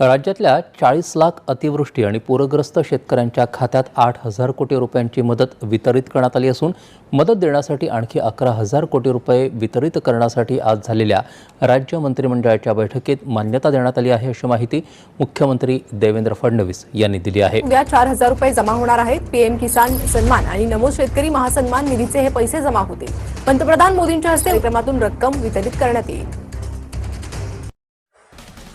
राज्यातल्या चाळीस लाख अतिवृष्टी आणि पूरग्रस्त शेतकऱ्यांच्या खात्यात आठ हजार कोटी रुपयांची मदत वितरित करण्यात आली असून मदत देण्यासाठी आणखी अकरा हजार कोटी रुपये वितरित करण्यासाठी आज झालेल्या राज्य मंत्रिमंडळाच्या बैठकीत मान्यता देण्यात आली आहे अशी माहिती मुख्यमंत्री देवेंद्र फडणवीस यांनी दिली आहे. उद्या चार हजार रुपये जमा होणार आहेत. पीएम किसान सन्मान आणि नमो शेतकरी महासन्मान निधीचे हे पैसे जमा होतील. पंतप्रधान मोदींच्या हस्ते कार्यक्रमातून रक्कम वितरित करण्यात येईल.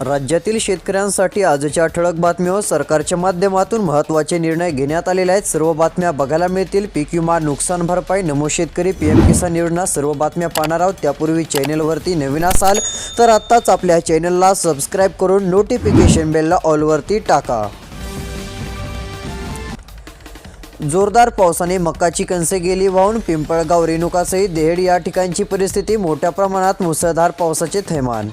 राज्यातील शेतकऱ्यांसाठी आजच्या ठळक बातम्यावर सरकारच्या माध्यमातून महत्त्वाचे निर्णय घेण्यात आलेले आहेत. सर्व बातम्या बघायला मिळतील. पीक विमा नुकसान भरपाई नमो शेतकरी पीएम किसान योजना सर्व बातम्या पाहणार आहोत. त्यापूर्वी चॅनेलवरती नवीन असाल तर आत्ताच आपल्या चॅनलला सबस्क्राईब करून नोटिफिकेशन बेलला ऑलवरती टाका. जोरदार पावसाने मकाची कणसे गेली वाहून. पिंपळगाव रेणुकासहित देहेड या ठिकाणची परिस्थिती मोठ्या प्रमाणात मुसळधार पावसाचे थैमान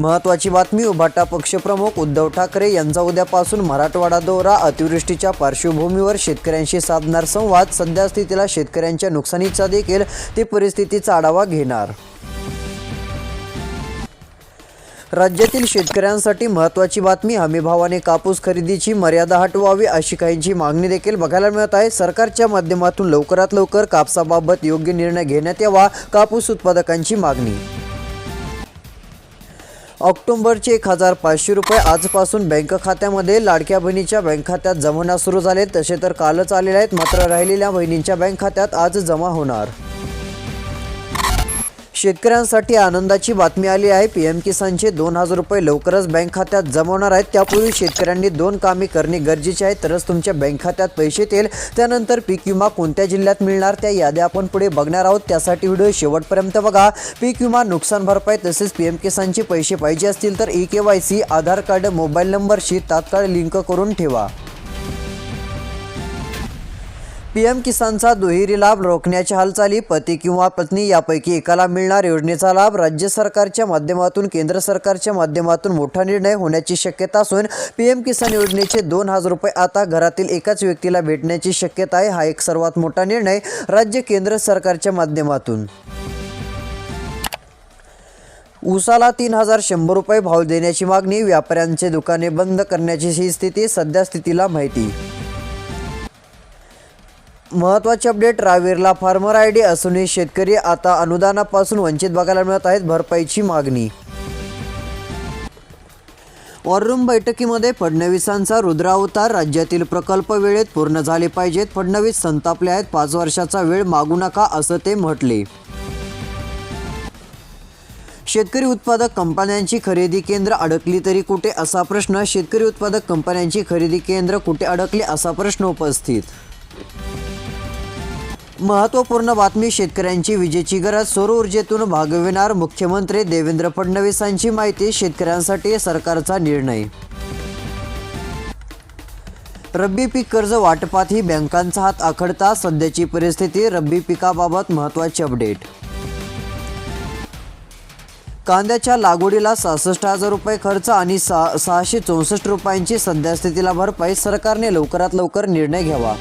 महत्त्वाची बातमी उभाटा पक्षप्रमुख उद्धव ठाकरे यांचा उद्यापासून मराठवाडा दौरा अतिवृष्टीच्या पार्श्वभूमीवर शेतकऱ्यांशी साधणार संवाद. सध्या स्थितीला शेतकऱ्यांच्या नुकसानीचा देखील ते परिस्थितीचा आढावा घेणार. राज्यातील शेतकऱ्यांसाठी महत्त्वाची बातमी हमीभावाने कापूस खरेदीची मर्यादा हटवावी अशी काहींची मागणी देखील बघायला मिळत आहे. सरकारच्या माध्यमातून लवकरात लवकर कापसाबाबत योग्य निर्णय घेण्यात यावा कापूस उत्पादकांची मागणी. ऑक्टोबरचे एक हजार पाचशे रुपये आजपासून बँक खात्यामध्ये लाडक्या बहिणीच्या बँक खात्यात जमवण्यास सुरू झाले. तसे तर कालच आलेले आहेत मात्र राहिलेल्या बहिणींच्या बँक खात्यात आज जमा होणार. शेतकऱ्यांसाठी आनंदाची बातमी आली आहे. पी एम किसानचे दोन हजार रुपये लवकरच बँक खात्यात जमवणार आहेत. त्यापूर्वी शेतकऱ्यांनी दोन कामे करणे गरजेचे आहे. तरच तुमच्या बँक खात्यात पैसे येतील. त्यानंतर पीक विमा कोणत्या जिल्ह्यात मिळणार? त्या याद्या आपण पुढे बघणार आहोत. त्यासाठी व्हिडिओ शेवटपर्यंत बघा. पीक विमा नुकसान भरपाई तसेच पी एम किसानचे पैसे पाहिजे असतील तर E K Y C Aadhaar card mobile नंबरशी तात्काळ लिंक करून ठेवा. पीएम किसानचा दुहेरी लाभ रोखण्याच्या हालचाली पती किंवा पत्नी यापैकी एकाला मिळणार योजनेचा लाभ राज्य सरकारच्या माध्यमातून केंद्र सरकारच्या माध्यमातून मोठा निर्णय होण्याची शक्यता असून पीएम किसान योजनेचे दोन हजार रुपये आता घरातील एकाच व्यक्तीला भेटण्याची शक्यता आहे. हा एक सर्वात मोठा निर्णय राज्य केंद्र सरकारच्या माध्यमातून. ऊसाला तीन हजार शंभर रुपये भाव देण्याची मागणी व्यापाऱ्यांचे दुकाने बंद करण्याची ही स्थिती सध्या स्थितीला माहिती महत्त्वाचे अपडेट रावेरला फार्मर आय डी असूनही शेतकरी आता अनुदानापासून वंचित बघायला मिळत आहेत भरपाईची मागणी. वॉररूम बैठकीमध्ये फडणवीसांचा रुद्रावतार राज्यातील प्रकल्प वेळेत पूर्ण झाले पाहिजेत. फडणवीस संतापले आहेत पाच वर्षाचा वेळ मागू नका असं ते म्हटले. शेतकरी उत्पादक कंपन्यांची खरेदी केंद्र अडकली तरी कुठे असा प्रश्न? शेतकरी उत्पादक कंपन्यांची खरेदी केंद्र कुठे अडकली असा प्रश्न उपस्थित. महत्त्वपूर्ण बातमी शेतकऱ्यांची विजेची गरज सौर ऊर्जेतून भागविणार मुख्यमंत्री देवेंद्र फडणवीसांची माहिती शेतकऱ्यांसाठी सरकारचा निर्णय. रब्बी पीक कर्ज वाटपातही बँकांचा हात आखडता सध्याची परिस्थिती रब्बी पिकाबाबत महत्त्वाचे अपडेट. कांद्याच्या लागवडीला सहासष्ट हजार रुपये खर्च आणि सहा सहाशे चौसष्ट रुपयांची सध्या स्थितीला भरपाई सरकारने लवकरात लवकर निर्णय घ्यावा.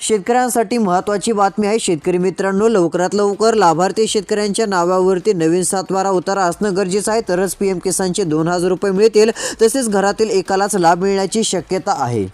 शेतकऱ्यांसाठी महत्त्वाची बातमी आहे. शेतकरी मित्रांनो लवकरात लवकर लाभार्थी शेतकऱ्यांच्या नावावरती नवीन सातबारा उतारा असणं गरजेचं आहे. तरच पी एम किसानचे दोन हजार रुपये मिळतील. तसेच घरातील एकालाच लाभ मिळण्याची शक्यता आहे.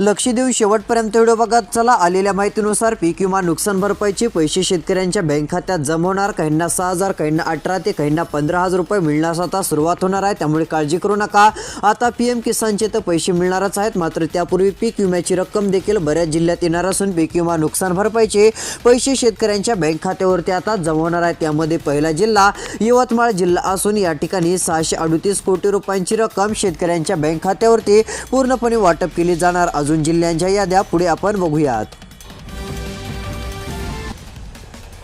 लक्ष देऊन शेवटपर्यंत व्हिडिओ बघा चला. आलेल्या माहितीनुसार पीक विमा नुकसान भरपाईचे पैसे शेतकऱ्यांच्या बँक खात्यात जमवणार. काहींना सहा हजार काहींना अठरा ते काहींना पंधरा हजार रुपये मिळण्यास आता सुरुवात होणार आहे त्यामुळे काळजी करू नका. आता पी एम किसानचे तर पैसे मिळणारच आहेत मात्र त्यापूर्वी पीक विम्याची रक्कम देखील बऱ्याच जिल्ह्यात येणार असून पीक विमा नुकसान भरपाईचे पैसे शेतकऱ्यांच्या बँक खात्यावरती आता जमवणार आहेत. त्यामध्ये पहिला जिल्हा यवतमाळ जिल्हा असून या ठिकाणी सहाशे अडतीस कोटी रुपयांची रक्कम शेतकऱ्यांच्या बँक खात्यावरती पूर्णपणे वाटप केली जाणार. अजून जिल्ह्यांच्या याद्या पुढे आपण बघूयात.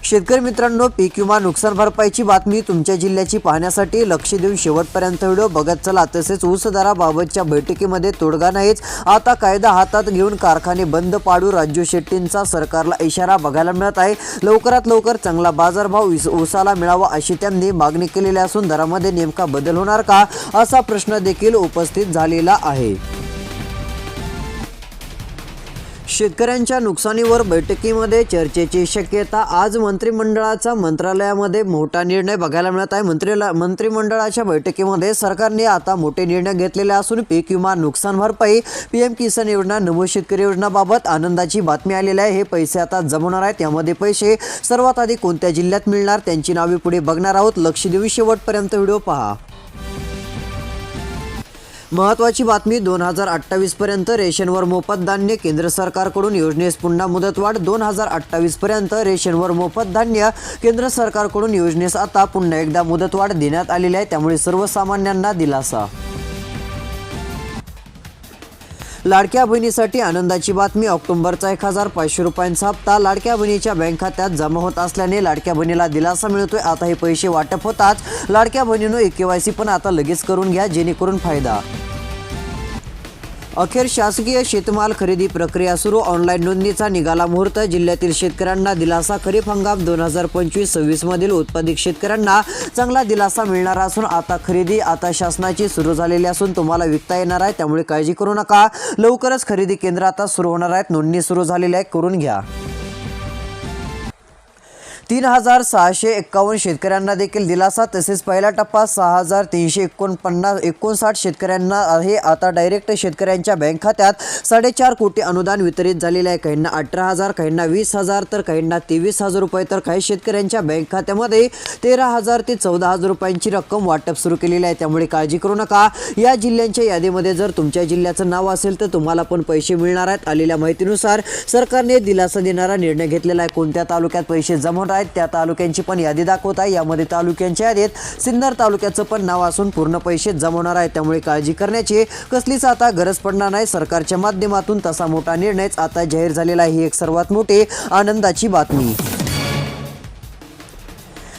शेतकरी मित्रांनो पीक विमा नुकसान भरपाईची बातमी तुमच्या जिल्ह्याची पाहण्यासाठी लक्ष देऊन शेवटपर्यंत व्हिडिओ बघत चला. तसेच ऊस दराबाबतच्या बैठकीमध्ये तोडगा नाहीच आता कायदा हातात घेऊन कारखाने बंद पाडू राजू शेट्टींचा सरकारला इशारा बघायला मिळत आहे. लवकरात लवकर चांगला बाजारभाव ऊसाला मिळावा अशी त्यांनी मागणी केलेली असून दरामध्ये नेमका बदल होणार का असा प्रश्न देखील उपस्थित झालेला आहे. शेतकऱ्यांच्या नुकसानीवर बैठकीमध्ये चर्चेची शक्यता आज मंत्रिमंडळाचा मंत्रालयामध्ये मोठा निर्णय बघायला मिळत आहे. मंत्रीला मंत्रिमंडळाच्या बैठकीमध्ये सरकारने आता मोठे निर्णय घेतलेले असून पीक विमा नुकसान भरपाई पी एम किसान योजना नमो शेतकरी योजनाबाबत आनंदाची बातमी आलेली आहे. हे पैसे आता जमवणार आहेत. यामध्ये पैसे सर्वात आधी कोणत्या जिल्ह्यात मिळणार त्यांची नावे पुढे बघणार आहोत. लक्ष देऊ. शेवटपर्यंत व्हिडिओ पहा. महत्वाची बातमी दोन हजार अठ्ठावीस पर्यंत रेशनवर मोफत धान्य केंद्र सरकारकडून योजनेस पुन्हा मुदतवाढ दोन हजार अठ्ठावीस पर्यंत रेशनवर मोफत धान्य केंद्र सरकारकडून योजनेस आता पुन्हा एकदा मुदतवाढ देण्यात आलेली आहे. त्यामुळे सर्वसामान्यांना दिलासा. लाडक्या बहिणीसाठी आनंदाची बातमी ऑक्टोबरचा एक हजार पाचशे रुपयांचा हप्ता. लाडक्या बहिणीच्या बँक खात्यात जमा होत असल्याने लाडक्या बहिणीला दिलासा मिळतोय. आता हे पैसे वाटप होताच लाडक्या बहिणीनं वाय केवायसी पण आता लगेच करून घ्या जेणेकरून फायदा. अखेर शासकीय शेतमाल खरेदी प्रक्रिया सुरू. ऑनलाईन नोंदणीचा निघाला मुहूर्त. जिल्ह्यातील शेतकऱ्यांना दिलासा खरीप हंगाम दोन हजार पंचवीस सव्वीस मधील उत्पादित शेतकऱ्यांना चांगला दिलासा मिळणार असून आता खरेदी आता शासनाची सुरू झालेली असून तुम्हाला विकता येणार आहे. त्यामुळे काळजी करू नका. लवकरच खरेदी केंद्र आता सुरू होणार आहेत. नोंदणी सुरू झालेली आहे. करून घ्या. तीन हजार सहाशे एक्कावन्न शेतकऱ्यांना देखील दिलासा तसेच पहिला टप्पा सहा हजार तीनशे एकोणपन्नास एकोणसाठ शेतकऱ्यांना आहे. आता डायरेक्ट शेतकऱ्यांच्या बँक खात्यात साडेचार कोटी अनुदान वितरित झालेले आहे. काहींना अठरा हजार काहींना वीस हजार तर काहींना तेवीस हजार रुपये तर काही शेतकऱ्यांच्या बँक खात्यामध्ये तेरा हजार ते चौदा हजार रुपयांची रक्कम वाटप सुरू केलेली आहे. त्यामुळे काळजी करू नका. या जिल्ह्यांच्या यादीमध्ये जर तुमच्या जिल्ह्याचं नाव असेल तर तुम्हाला पण पैसे मिळणार आहेत. आलेल्या माहितीनुसार सरकारने दिलासा देणारा निर्णय घेतलेला आहे. कोणत्या तालुक्यात पैसे जमा आहेत. त्या तालुक्यांची पण यादी दाखवत आहे. यामध्ये तालुक्यांच्या यादीत सिन्नर तालुक्याचं पण नाव असून पूर्ण पैसे जमवणार आहे. त्यामुळे काळजी करण्याची कसलीच आता गरज पडणार नाही. सरकारच्या माध्यमातून तसा मोठा निर्णयच आता जाहीर झालेला आहे. ही एक सर्वात मोठी आनंदाची बातमी.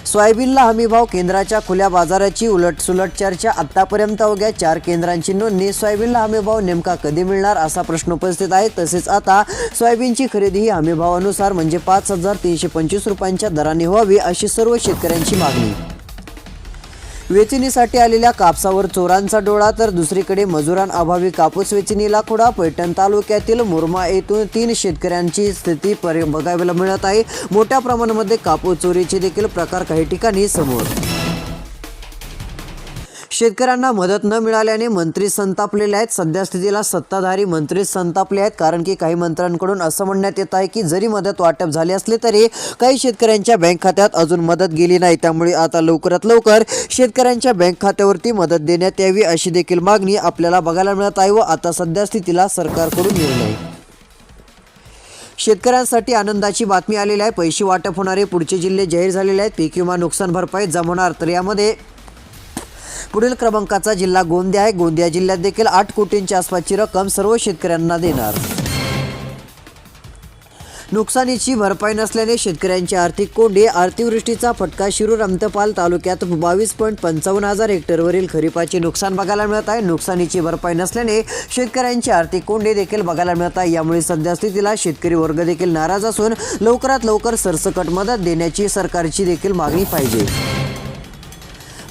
सोयाबीनला हमीभाव केंद्राच्या खुल्या बाजाराची उलटसुलट चर्चा आतापर्यंत अवघ्या चार केंद्रांची नोंदणी सोयाबीनला हमीभाव नेमका कधी मिळणार असा प्रश्न उपस्थित आहे. तसेच आता सोयाबीनची खरेदी ही हमीभावानुसार म्हणजे पाच हजार तीनशे पंचवीस रुपयांच्या दराने व्हावी अशी सर्व शेतकऱ्यांची मागणी. वेचणीसाठी आलेल्या कापसावर चोरांचा डोळा तर दुसरीकडे मजुरांअभावी कापूस वेचणीला खुडा पैठण तालुक्यातील मुरमा येथून तीन शेतकऱ्यांची स्थिती परि बघायला मिळत आहे. मोठ्या प्रमाणामध्ये कापूस चोरीचे देखील प्रकार काही ठिकाणी समोर. शेतकऱ्यांना मदत न मिळाल्याने मंत्री संतापलेले आहेत. सध्या स्थितीला सत्ताधारी मंत्री संतापले आहेत. कारण की काही मंत्र्यांकडून असं म्हणण्यात येत आहे की जरी मदत वाटप झाली असले तरी काही शेतकऱ्यांच्या बँक खात्यात अजून मदत गेली नाही. त्यामुळे आता लवकरात लवकर शेतकऱ्यांच्या बँक खात्यावरती मदत देण्यात यावी अशी देखील मागणी आपल्याला बघायला मिळत आहे व आता सध्या स्थितीला सरकारकडून निर्णय. शेतकऱ्यांसाठी आनंदाची बातमी आलेली आहे. पैसे वाटप होणारे पुढचे जिल्हे जाहीर झालेले आहेत. पीक विमा नुकसान भरपाई जमवणार तर यामध्ये पुढील क्रमांकाचा जिल्हा गोंदिया आहे. गोंदिया जिल्ह्यात देखील आठ कोटींच्या आसपासची रक्कम सर्व शेतकऱ्यांना देणार. नुकसानीची भरपाई नसल्याने शेतकऱ्यांची आर्थिक कोंडी अतिवृष्टीचा फटका शिरूर अंतपाल तालुक्यात बावीस पॉईंट पंचावन्न हजार हेक्टरवरील खरीपाचे नुकसान बघायला मिळत आहे. नुकसानीची भरपाई नसल्याने शेतकऱ्यांची आर्थिक कोंडी देखील बघायला मिळत आहे. यामुळे सध्या स्थितीला शेतकरी वर्ग देखील नाराज असून लवकरात लवकर सरसकट मदत देण्याची सरकारची देखील मागणी पाहिजे.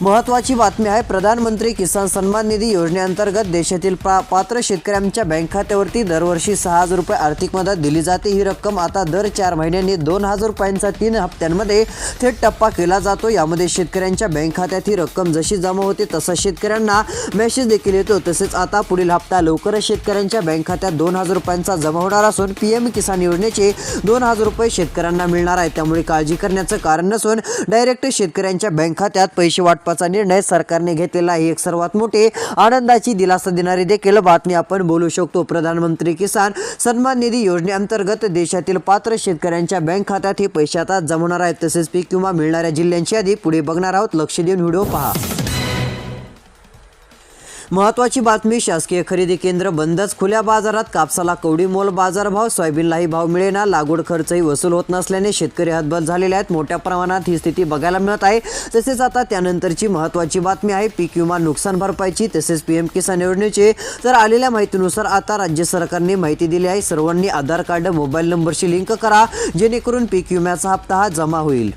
महत्त्वाची बातमी आहे प्रधानमंत्री किसान सन्मान निधी योजनेअंतर्गत देशातील पा पात्र शेतकऱ्यांच्या बँक खात्यावरती दरवर्षी सहा हजार रुपये आर्थिक मदत दिली जाते. ही रक्कम आता दर चार महिन्यांनी दोन हजार रुपयांचा तीन हप्त्यांमध्ये थेट टप्पा केला जातो. यामध्ये शेतकऱ्यांच्या बँक खात्यात ही रक्कम जशी जमा होते तसा शेतकऱ्यांना मेसेज देखील येतो. तसेच आता पुढील हप्ता लवकरच शेतकऱ्यांच्या बँक खात्यात दोन हजार रुपयांचा जमा होणार असून पी एम किसान योजनेचे दोन हजार रुपये शेतकऱ्यांना मिळणार आहे. त्यामुळे काळजी करण्याचं कारण नसून डायरेक्ट शेतकऱ्यांच्या बँक खात्यात पैसे वाटपाचा निर्णय सरकारने घेतलेला ही एक सर्वात मोठी आनंदाची दिलासा देणारी देखील बातमी आपण बोलू शकतो. प्रधानमंत्री किसान सन्मान निधी योजनेअंतर्गत देशातील पात्र शेतकऱ्यांच्या बँक खात्यात हे पैसे आता आहेत. तसेच पीक किंवा मिळणाऱ्या जिल्ह्यांची यादी पुढे बघणार आहोत. लक्ष देऊन व्हिडिओ पहा. महत्वाची बातमी शासकीय खरेदी केंद्र बंदच खुल्या बाजारात कापसाला कवडी मोल बाजारभाव सोयाबीनलाही भाव मिळेना लागवड खर्चही वसूल होत नसल्याने शेतकरी हतबल झालेले आहेत. मोठ्या प्रमाणात ही स्थिती बघायला मिळत आहे. तसेच आता त्यानंतरची महत्वाची बातमी आहे पीक विमा नुकसान भरपाईची तसेच पीएम किसान योजनेचे. तर आलेल्या माहितीनुसार आता राज्य सरकारने माहिती दिली आहे सर्वांनी आधार कार्ड मोबाईल नंबरशी लिंक करा जेणेकरून पीक विम्याचा हप्ता हा जमा होईल.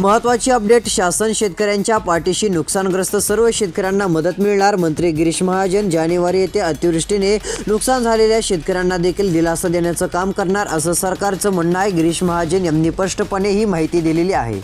महत्त्वाची अपडेट शासन शेतकऱ्यांच्या पाठीशी नुकसानग्रस्त सर्व शेतकऱ्यांना मदत मिळणार मंत्री गिरीश महाजन जानेवारी येथे अतिवृष्टीने नुकसान झालेल्या शेतकऱ्यांना देखील दिलासा देण्याचं काम करणार असं सरकारचं म्हणणं आहे. गिरीश महाजन यांनी स्पष्टपणे ही माहिती दिलेली आहे.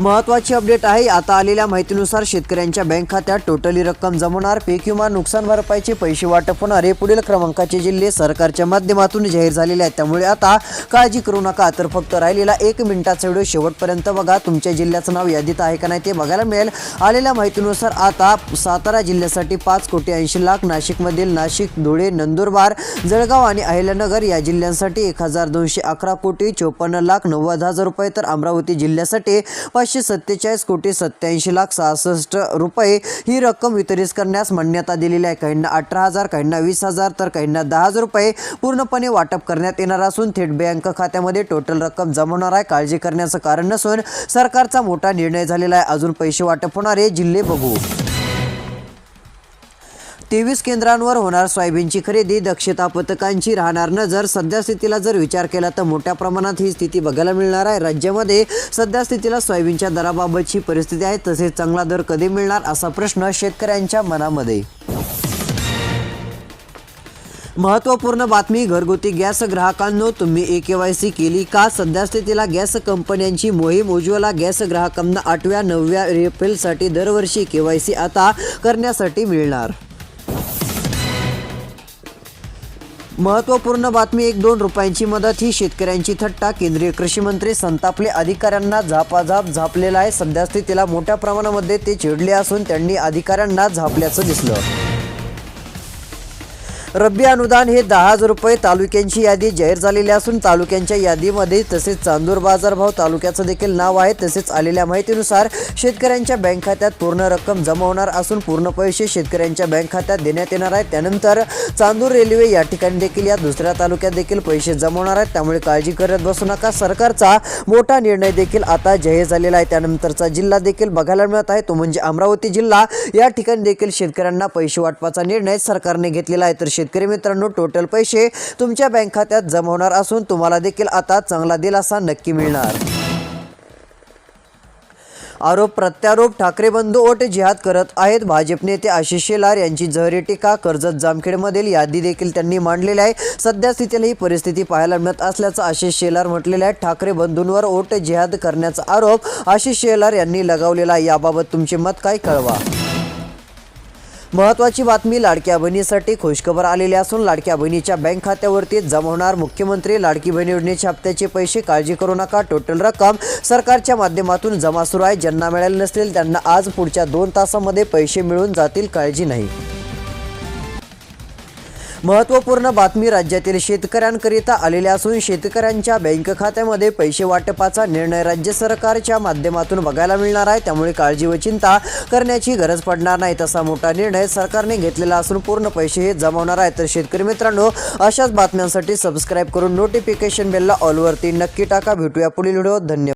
महत्त्वाची अपडेट आहे आता आलेल्या माहितीनुसार शेतकऱ्यांच्या बँक खात्यात टोटली रक्कम जमवणार पीक विमा नुकसान भरपाईचे पैसे वाटप होणार हे पुढील क्रमांकाचे जिल्हे सरकारच्या माध्यमातून जाहीर झालेले आहेत. त्यामुळे आता काळजी करू नका तर फक्त राहिलेला एक मिनिटाचा व्हिडिओ शेवटपर्यंत बघा. तुमच्या जिल्ह्याचं नाव यादीत आहे का नाही ते बघायला मिळेल. आलेल्या माहितीनुसार आता सातारा जिल्ह्यासाठी पाच कोटी ऐंशी लाख नाशिकमधील नाशिक धुळे नंदुरबार जळगाव आणि अहिल्यानगर या जिल्ह्यांसाठी एक हजार दोनशे अकरा कोटी चोपन्न लाख नव्वद हजार रुपये तर अमरावती जिल्ह्यासाठी पाचशे सत्तेचाळीस कोटी सत्याऐंशी लाख सहासष्ट रुपये ही रक्कम वितरित करण्यास मान्यता दिलेली आहे. काहींना अठरा हजार काहींना वीस हजार तर काहींना दहा हजार रुपये पूर्णपणे वाटप करण्यात येणार असून थेट बँक खात्यामध्ये टोटल रक्कम जमवणार आहे. काळजी करण्याचं कारण नसून सरकारचा मोठा निर्णय झालेला आहे. अजून पैसे वाटप होणारे जिल्हे बघू. तेवीस केंद्रांवर होणार सोयाबीनची खरेदी दक्षता पथकांची राहणार नजर. सध्या स्थितीला जर विचार केला तर मोठ्या प्रमाणात ही स्थिती बघायला मिळणार आहे. राज्यामध्ये सध्या स्थितीला सोयाबीनच्या दराबाबतची परिस्थिती आहे तसेच चांगला दर कधी मिळणार असा प्रश्न शेतकऱ्यांच्या मनामध्ये. महत्त्वपूर्ण बातमी घरगुती गॅस ग्राहकांनो तुम्ही ए के वाय सी केली का? सध्या स्थितीला गॅस कंपन्यांची मोहीम उज्ज्वला गॅस ग्राहकांना आठव्या नवव्या एप्रिलसाठी दरवर्षी के वाय सी आता करण्यासाठी मिळणार. महत्त्वपूर्ण बातमी एक दोन रुपयांची मदत ही शेतकऱ्यांची थट्टा. केंद्रीय कृषी मंत्री संतापले अधिकाऱ्यांना झापाझाप झापलेला आहे. सध्या स्थितीला मोठ्या प्रमाणामध्ये ते चिडले असून त्यांनी अधिकाऱ्यांना झापल्याचं दिसलं. रब्बी अनुदान हे दहा हजार रुपये तालुक्यांची यादी जाहीर झालेली असून तालुक्यांच्या यादीमध्ये तसेच चांदूर बाजारभाव तालुक्याचं देखील नाव आहे. तसेच आलेल्या माहितीनुसार शेतकऱ्यांच्या बँक खात्यात पूर्ण रक्कम जमा होणार असून पूर्ण पैसे शेतकऱ्यांच्या बँक खात्यात देण्यात येणार आहेत. त्यानंतर चांदूर रेल्वे या ठिकाणी देखील या दुसऱ्या तालुक्यात देखील पैसे जमवणार आहेत. त्यामुळे काळजी करत बसू नका. सरकारचा मोठा निर्णय देखील आता जाहीर झालेला आहे. त्यानंतरचा जिल्हा देखील बघायला मिळत आहे. तो म्हणजे अमरावती जिल्हा. या ठिकाणी देखील शेतकऱ्यांना पैसे वाटपाचा निर्णय सरकारने घेतलेला आहे. तर शेतकरी मित्रांनो टोटल पैसे तुमच्या बँक खात्यात जमा होणार असून तुम्हाला देखील आता चांगला दिलासा नक्की मिळणार. आरोप प्रत्यारोप ठाकरे बंधू ओट जिहाद करत आहेत. भाजप नेते आशिष शेलार यांची जहरी टीका कर्जत जामखेडमधील यादी देखील त्यांनी मांडलेली आहे. सध्या स्थितीला ही परिस्थिती पाहायला मिळत असल्याचं आशिष शेलार म्हटलेलं आहे. ठाकरे बंधूंवर ओट जिहाद करण्याचा आरोप आशिष शेलार यांनी लगावलेला आहे. याबाबत तुमचे मत काय कळवा. महत्त्वाची बातमी लाडक्या बहिणीसाठी खुशखबर आलेली असून लाडक्या बहिणीच्या बँक खात्यावरती जमा होणार मुख्यमंत्री लाडकी बहीण योजनेच्या हप्त्याचे पैसे काळजी करू नका टोटल रक्कम सरकारच्या माध्यमातून जमा सुरू आहे. ज्यांना मिळाले नसतील त्यांना आज पुढच्या दोन तासामध्ये पैसे मिळून जातील काळजी नाही. महत्त्वपूर्ण बातमी राज्यातील शेतकऱ्यांकरिता आलेल्या असून शेतकऱ्यांच्या बँक खात्यामध्ये पैसे वाटपाचा निर्णय राज्य सरकारच्या माध्यमातून बघायला मिळणार आहे. त्यामुळे काळजी व चिंता करण्याची गरज पडणार नाही. तसा मोठा निर्णय सरकारने घेतलेला असून पूर्ण पैसे हे जमवणार आहे. तर शेतकरी मित्रांनो अशाच बातम्यांसाठी सबस्क्राईब करून नोटिफिकेशन बेलला ऑलवरती नक्की टाका. भेटूया पुढील व्हिडिओ धन्यवाद.